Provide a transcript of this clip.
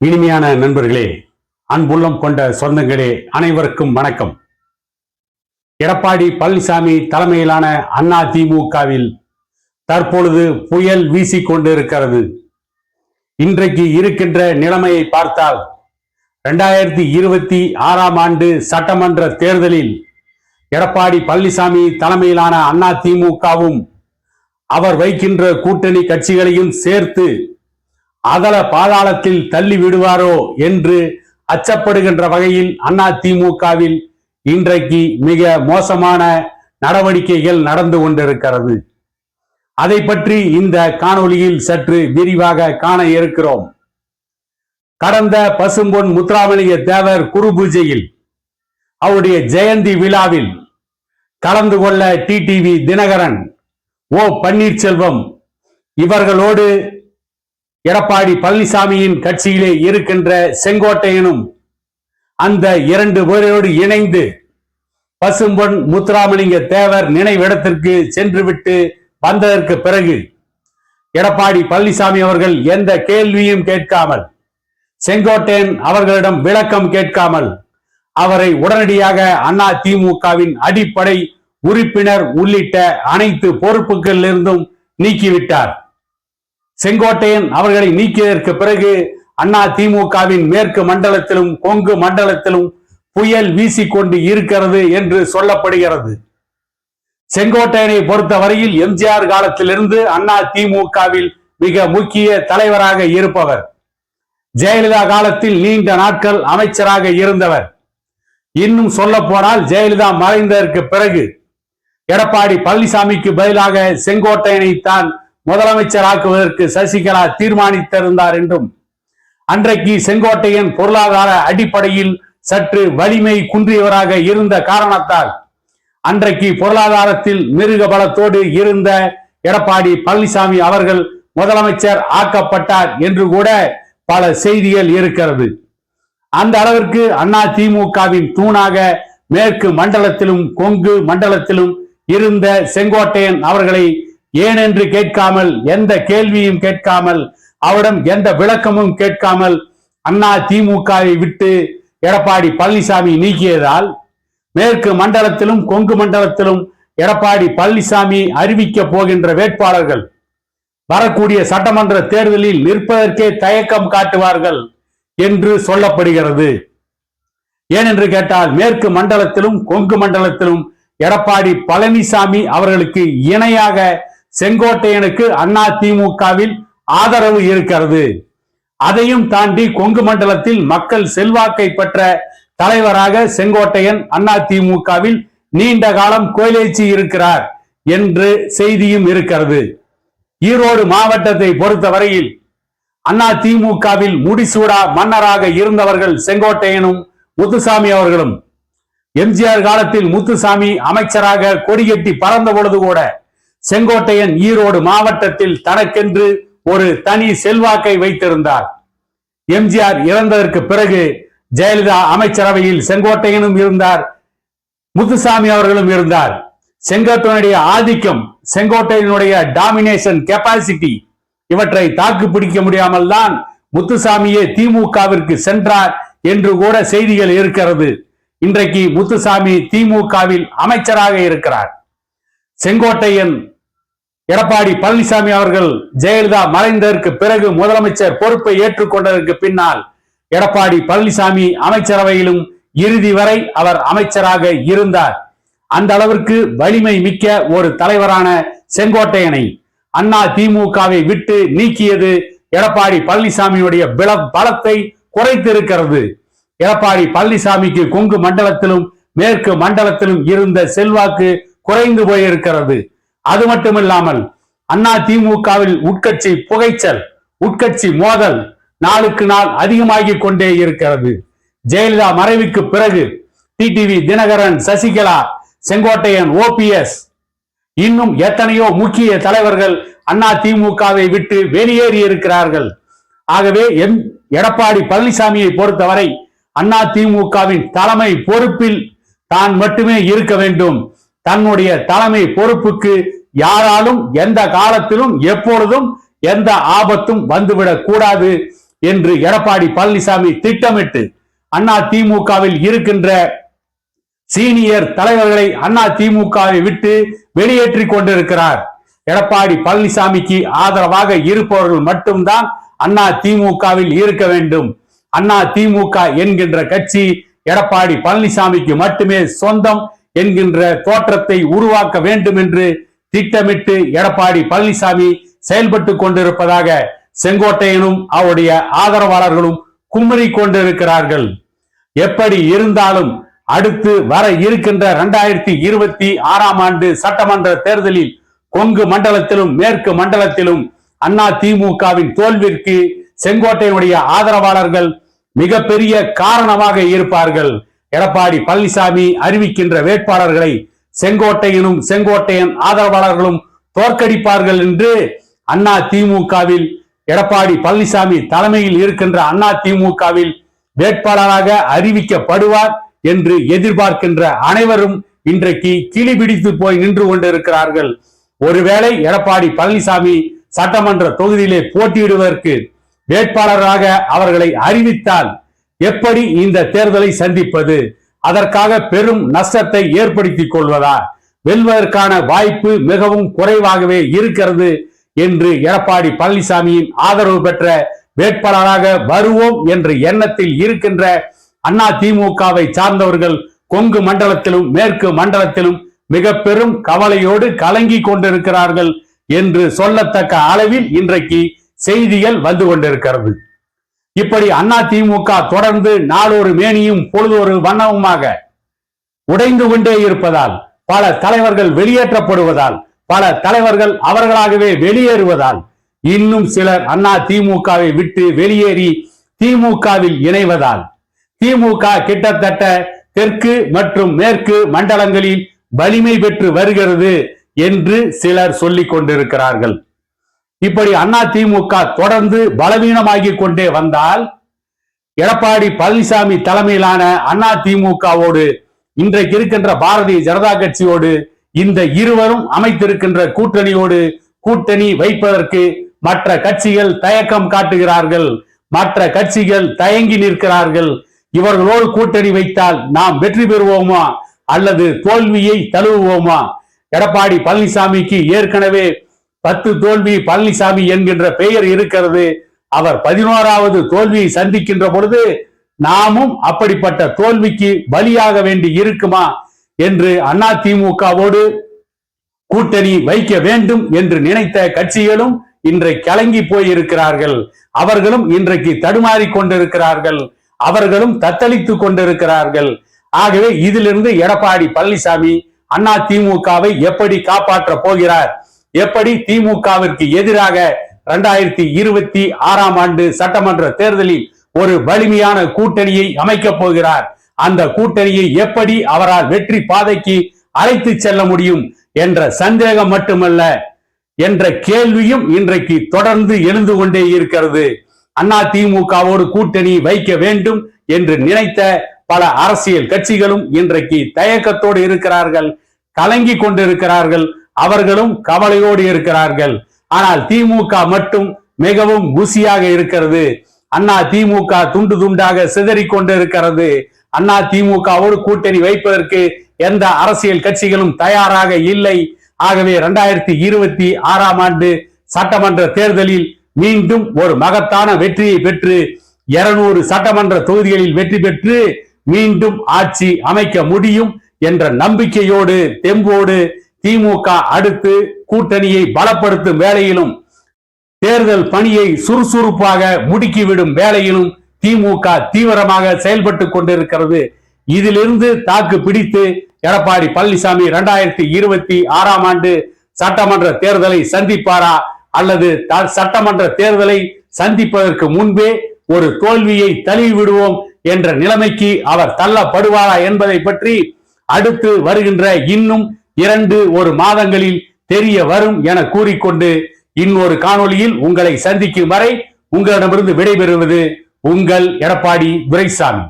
இனிமையான நண்பர்களே அன்புள்ளம் கொண்ட சொந்தங்களே அனைவருக்கும் வணக்கம். எடப்பாடி பழனிசாமி தலைமையிலான அண்ணா திமுகவில் தற்பொழுது புயல் வீசிக் கொண்டிருக்கிறது இன்றைக்கு இருக்கின்ற நிலைமையை பார்த்தால் ரெண்டாயிரத்தி இருபத்தி ஆறாம் ஆண்டு சட்டமன்ற தேர்தலில் எடப்பாடி பழனிசாமி தலைமையிலான அண்ணா திமுகவும் அவர் வைக்கின்ற கூட்டணி கட்சிகளையும் சேர்த்து அதல பாதாளத்தில் தள்ளி விடுவாரோ என்று அச்சப்படுகின்ற வகையில் அண்ணா திமுகவில் இன்றைக்கு மிக மோசமான நடவடிக்கைகள் நடந்து கொண்டிருக்கிறது. அதை பற்றி இந்த காணொளியில் சற்று விரிவாக காண இருக்கிறோம். கடந்த பசும்பொன் முத்துராமலிங்க தேவர் குரு பூஜையில் அவருடைய ஜெயந்தி விழாவில் கலந்து கொள்ள டிடிவி தினகரன் ஓ பன்னீர்செல்வம் இவர்களோடு எடப்பாடி பழனிசாமியின் கட்சியிலே இருக்கின்ற செங்கோட்டையனும் அந்த இரண்டு பேரோடு இணைந்து பசும்பொன் முத்துராமலிங்க தேவர் நினைவிடத்திற்கு சென்றுவிட்டு வந்ததற்கு பிறகு எடப்பாடி பழனிசாமி அவர்கள் எந்த கேள்வியும் கேட்காமல் செங்கோட்டையன் அவர்களிடம் விளக்கம் கேட்காமல் அவரை உடனடியாக அண்ணா திமுகவின் அடிப்படை உறுப்பினர் உள்ளிட்ட அனைத்து பொறுப்புகளிலிருந்தும் நீக்கிவிட்டார். செங்கோட்டையன் அவர்களை நீக்கியதற்கு பிறகு அண்ணா திமுகவின் மேற்கு மண்டலத்திலும் கொங்கு மண்டலத்திலும் புயல் வீசிக்கொண்டு இருக்கிறது என்று சொல்லப்படுகிறது. செங்கோட்டையனை பொறுத்தவரையில் எம்ஜிஆர் காலத்திலிருந்து அண்ணா திமுகவில் மிக முக்கிய தலைவராக இருப்பவர். ஜெயலலிதா காலத்தில் நீண்ட நாட்கள் அமைச்சராக இருந்தவர். இன்னும் சொல்ல போனால் ஜெயலலிதா மறைந்ததற்கு பிறகு எடப்பாடி பழனிசாமிக்கு பதிலாக செங்கோட்டையனை தான் முதலமைச்சராக்குவதற்கு சசிகலா தீர்மானித்திருந்தார் என்றும் அன்றைக்கு செங்கோட்டையன் பொருளாதார அடிப்படையில் சற்று வலிமை குன்றியவராக இருந்த காரணத்தால் அன்றைக்கு பொருளாதாரத்தில் மிருக பலத்தோடு இருந்த எடப்பாடி பழனிசாமி அவர்கள் முதலமைச்சர் ஆக்கப்பட்டார் என்று கூட பல செய்திகள் இருக்கிறது. அந்த அளவிற்கு அண்ணா திமுகவின் தூணாக மேற்கு மண்டலத்திலும் கொங்கு மண்டலத்திலும் இருந்த செங்கோட்டையன் அவர்களை ஏனென்று கேட்காமல் எந்த கேள்வியும் கேட்காமல் அவரிடம் எந்த விளக்கமும் கேட்காமல் அண்ணா திமுகவை விட்டு எடப்பாடி பழனிசாமி நீக்கியதால் மேற்கு மண்டலத்திலும் கொங்கு மண்டலத்திலும் எடப்பாடி பழனிசாமி அறிவிக்க போகின்ற வேட்பாளர்கள் வரக்கூடிய சட்டமன்ற தேர்தலில் நிற்பதற்கே தயக்கம் காட்டுவார்கள் என்று சொல்லப்படுகிறது. ஏனென்று கேட்டால் மேற்கு மண்டலத்திலும் கொங்கு மண்டலத்திலும் எடப்பாடி பழனிசாமி அவர்களுக்கு இணையாக செங்கோட்டையனுக்கு அண்ணா திமுகவில் ஆதரவு இருக்கிறது. அதையும் தாண்டி கொங்கு மண்டலத்தில் மக்கள் செல்வாக்கை பெற்ற தலைவராக செங்கோட்டையன் அண்ணா திமுகவில் நீண்ட காலம் கோயிலேச்சி இருக்கிறார் என்று செய்தியும் இருக்கிறது. ஈரோடு மாவட்டத்தை பொறுத்தவரையில் அண்ணா திமுகவில் முடிசூடா மன்னராக இருந்தவர்கள் செங்கோட்டையனும் முத்துசாமி அவர்களும். எம்ஜிஆர் காலத்தில் முத்துசாமி அமைச்சராக கொடிகட்டி பறந்த பொழுது கூட செங்கோட்டையன் ஈரோடு மாவட்டத்தில் தனக்கென்று ஒரு தனி செல்வாக்கை வைத்திருந்தார். எம்ஜிஆர் இறந்ததற்கு பிறகு ஜெயலலிதா அமைச்சரவையில் செங்கோட்டையனும் இருந்தார் முத்துசாமி அவர்களும் இருந்தார். செங்கோட்டையனுடைய ஆதிக்கம் செங்கோட்டையனுடைய டாமினேஷன் கெப்பாசிட்டி இவற்றை தாக்கு பிடிக்க முடியாமல் தான் முத்துசாமியே திமுகவிற்கு சென்றார் என்று கூட செய்திகள் இருக்கிறது. இன்றைக்கு முத்துசாமி திமுகவில் அமைச்சராக இருக்கிறார். செங்கோட்டையன் எடப்பாடி பழனிசாமி அவர்கள் ஜெயலலிதா மறைந்ததற்கு பிறகு முதலமைச்சர் பொறுப்பை ஏற்றுக்கொண்டதற்கு பின்னால் எடப்பாடி பழனிசாமி அமைச்சரவையிலும் இறுதி வரை அவர் அமைச்சராக இருந்தார். அந்த அளவிற்கு வலிமை மிக்க ஒரு தலைவரான செங்கோட்டையனை அண்ணா திமுகவை விட்டு நீக்கியது எடப்பாடி பழனிசாமியுடைய பிள பலத்தை குறைத்திருக்கிறது. எடப்பாடி பழனிசாமிக்கு கொங்கு மண்டலத்திலும் மேற்கு மண்டலத்திலும் இருந்த செல்வாக்கு குறைந்து போயிருக்கிறது. அது மட்டுமில்லாமல் அண்ணா திமுகவில் உட்கட்சி புகைச்சல் உட்கட்சி மோதல் நாளுக்கு நாள் அதிகமாகி கொண்டே இருக்கிறது. ஜெயலலிதா மறைவுக்கு பிறகு டிடிவி தினகரன் சசிகலா செங்கோட்டையன் ஓபிஎஸ் இன்னும் எத்தனையோ முக்கிய தலைவர்கள் அண்ணா திமுகவை விட்டு வெளியேறி இருக்கிறார்கள். ஆகவே எம் எடப்பாடி பழனிசாமியை பொறுத்தவரை அண்ணா திமுகவின் தலைமை பொறுப்பில் தான் மட்டுமே இருக்க வேண்டும். தன்னுடைய தலைமை பொறுப்புக்கு யாராலும் எந்த காலத்திலும் எப்பொழுதும் எந்த ஆபத்தும் வந்துவிடக் கூடாது என்று எடப்பாடி பழனிசாமி திட்டமிட்டு அண்ணா திமுகவில் இருக்கின்ற சீனியர் தலைவர்களை அண்ணா திமுகவை விட்டு வெளியேற்றி கொண்டிருக்கிறார். எடப்பாடி பழனிசாமிக்கு ஆதரவாக இருப்பவர்கள் மட்டும்தான் அண்ணா திமுகவில் இருக்க வேண்டும். அண்ணா திமுக என்கின்ற கட்சி எடப்பாடி பழனிசாமிக்கு மட்டுமே சொந்தம். என்கின்ற தோற்றத்தை உருவாக்க வேண்டும் என்று திட்டமிட்டு எடப்பாடி பழனிசாமி செயல்பட்டு கொண்டிருப்பதாக செங்கோட்டையனும் அவருடைய ஆதரவாளர்களும் குமரி கொண்டிருக்கிறார்கள். எப்படி இருந்தாலும் அடுத்து வர இருக்கின்ற இரண்டாயிரத்தி இருபத்தி ஆறாம் ஆண்டு சட்டமன்ற தேர்தலில் கொங்கு மண்டலத்திலும் மேற்கு மண்டலத்திலும் அண்ணா திமுகவின் தோல்விற்கு செங்கோட்டையினுடைய ஆதரவாளர்கள் மிகப்பெரிய காரணமாக இருப்பார்கள். எடப்பாடி பழனிசாமி அறிவிக்கின்ற வேட்பாளர்களை செங்கோட்டையனும் செங்கோட்டையன் ஆதரவாளர்களும் தோற்கடிப்பார்கள் என்று அண்ணா திமுகவில் எடப்பாடி பழனிசாமி தலைமையில் இருக்கின்ற அண்ணா திமுகவில் வேட்பாளராக அறிவிக்கப்படுவார் என்று எதிர்பார்க்கின்ற அனைவரும் இன்றைக்கு கிளி பிடித்து போய் நின்று கொண்டிருக்கிறார்கள். ஒருவேளை எடப்பாடி பழனிசாமி சட்டமன்ற தொகுதியிலே போட்டியிடுவதற்கு வேட்பாளராக அவர்களை அறிவித்தால் எப்படி இந்த தேர்தலை சந்திப்பது? அதற்காக பெரும் நஷ்டத்தை ஏற்படுத்திக் கொள்வதா? வெல்வதற்கான வாய்ப்பு மிகவும் குறைவாகவே இருக்கிறது என்று எடப்பாடி பழனிசாமியின் ஆதரவு பெற்ற வேட்பாளராக வருவோம் என்ற எண்ணத்தில் இருக்கின்ற அண்ணா திமுகவை சார்ந்தவர்கள் கொங்கு மண்டலத்திலும் மேற்கு மண்டலத்திலும் மிக பெரும் கவலையோடு கலங்கி கொண்டிருக்கிறார்கள் என்று சொல்லத்தக்க அளவில் இன்றைக்கு செய்திகள் வந்து கொண்டிருக்கிறது. இப்படி அண்ணா திமுக தொடர்ந்து நாளொரு மேனியும் பொழுதொரு வண்ணமுமாக உடைந்து கொண்டே இருப்பதால் பல தலைவர்கள் வெளியேற்றப்படுவதால் பல தலைவர்கள் அவர்களாகவே வெளியேறுவதால் இன்னும் சிலர் அண்ணா திமுகவை விட்டு வெளியேறி திமுகவில் இணைவதால் திமுக கிட்டத்தட்ட தெற்கு மற்றும் மேற்கு மண்டலங்களில் வலிமை பெற்று வருகிறது என்று சிலர் சொல்லிக் கொண்டிருக்கிறார்கள். இப்படி அண்ணா திமுக தொடர்ந்து பலவீனமாகி கொண்டே வந்தால் எடப்பாடி பழனிசாமி தலைமையிலான அண்ணா திமுகவோடு இன்றைக்கு இருக்கின்ற பாரதிய ஜனதா கட்சியோடு இந்த இருவரும் அமைத்திருக்கின்ற கூட்டணியோடு கூட்டணி வைப்பதற்கு மற்ற கட்சிகள் தயக்கம் காட்டுகிறார்கள். மற்ற கட்சிகள் தயங்கி நிற்கிறார்கள். இவர்களோடு கூட்டணி வைத்தால் நாம் வெற்றி பெறுவோமா? அல்லது தோல்வியை தழுவுவோமா? எடப்பாடி பழனிசாமிக்கு ஏற்கனவே பத்து தோல்வி பழனிசாமி என்கின்ற பெயர் இருக்கிறது. அவர் பதினோராவது தோல்வியை சந்திக்கின்ற பொழுது நாமும் அப்படிப்பட்ட தோல்விக்கு பலியாக வேண்டி இருக்குமா என்று அண்ணா திமுகவோடு கூட்டணி வைக்க வேண்டும் என்று நினைத்த கட்சிகளும் இன்றை கலங்கி போயிருக்கிறார்கள். அவர்களும் இன்றைக்கு தடுமாறி கொண்டிருக்கிறார்கள். அவர்களும் தத்தளித்து கொண்டிருக்கிறார்கள். ஆகவே இதிலிருந்து எடப்பாடி பழனிசாமி அண்ணா திமுகவை எப்படி காப்பாற்ற போகிறார்? எப்படி திமுகவிற்கு எதிராக இரண்டாயிரத்தி இருபத்தி ஆறாம் ஆண்டு சட்டமன்ற தேர்தலில் ஒரு வலிமையான கூட்டணியை அமைக்கப் போகிறார்? அந்த கூட்டணியை எப்படி அவரால் வெற்றி பாதைக்கு அழைத்து செல்ல முடியும் என்ற சந்தேகம் மட்டுமல்ல என்ற கேள்வியும் இன்றைக்கு தொடர்ந்து எழுந்து கொண்டே இருக்கிறது. அண்ணா திமுகவோடு கூட்டணி வைக்க வேண்டும் என்று நினைத்த பல அரசியல் கட்சிகளும் இன்றைக்கு தயக்கத்தோடு இருக்கிறார்கள் கலங்கி கொண்டிருக்கிறார்கள். அவர்களும் கவலையோடு இருக்கிறார்கள். ஆனால் திமுக மட்டும் மிகவும் குசியாக இருக்கிறது. அண்ணா திமுக துண்டு துண்டாக சிதறி கொண்டிருக்கிறது அண்ணா திமுகவோடு கூட்டணி வைப்பதற்கு எந்த அரசியல் கட்சிகளும் தயாராக இல்லை. ஆகவே இரண்டாயிரத்தி இருபத்தி ஆறாம் ஆண்டு சட்டமன்ற தேர்தலில் மீண்டும் ஒரு மகத்தான வெற்றியை பெற்று இருநூறு சட்டமன்ற தொகுதிகளில் வெற்றி பெற்று மீண்டும் ஆட்சி அமைக்க முடியும் என்ற நம்பிக்கையோடு தெம்போடு திமுக அடுத்து கூட்டணியை பலப்படுத்தும் வேலையிலும் தேர்தல் பணியை சுறுசுறுப்பாக முடுக்கிவிடும் வேலையிலும் திமுக தீவிரமாக செயல்பட்டு கொண்டிருக்கிறது. இதிலிருந்து தாக்கு பிடித்து எடப்பாடி பழனிசாமி இரண்டாயிரத்தி இருபத்தி ஆறாம் ஆண்டு சட்டமன்ற தேர்தலை சந்திப்பாரா? அல்லது சட்டமன்ற தேர்தலை சந்திப்பதற்கு முன்பே ஒரு தோல்வியை தழுவி விடுவோம் என்ற நிலைமைக்கு அவர் தள்ளப்படுவாரா என்பதை பற்றி அடுத்து வருகின்ற இன்னும் இரண்டு ஒரு மாதங்களில் தெரிய வரும் என கூறிக்கொண்டு இன்னொரு காணொளியில் உங்களை சந்திக்கும் வரை உங்களிடமிருந்து விடைபெறுவது உங்கள் எடப்பாடி துரைசாமி.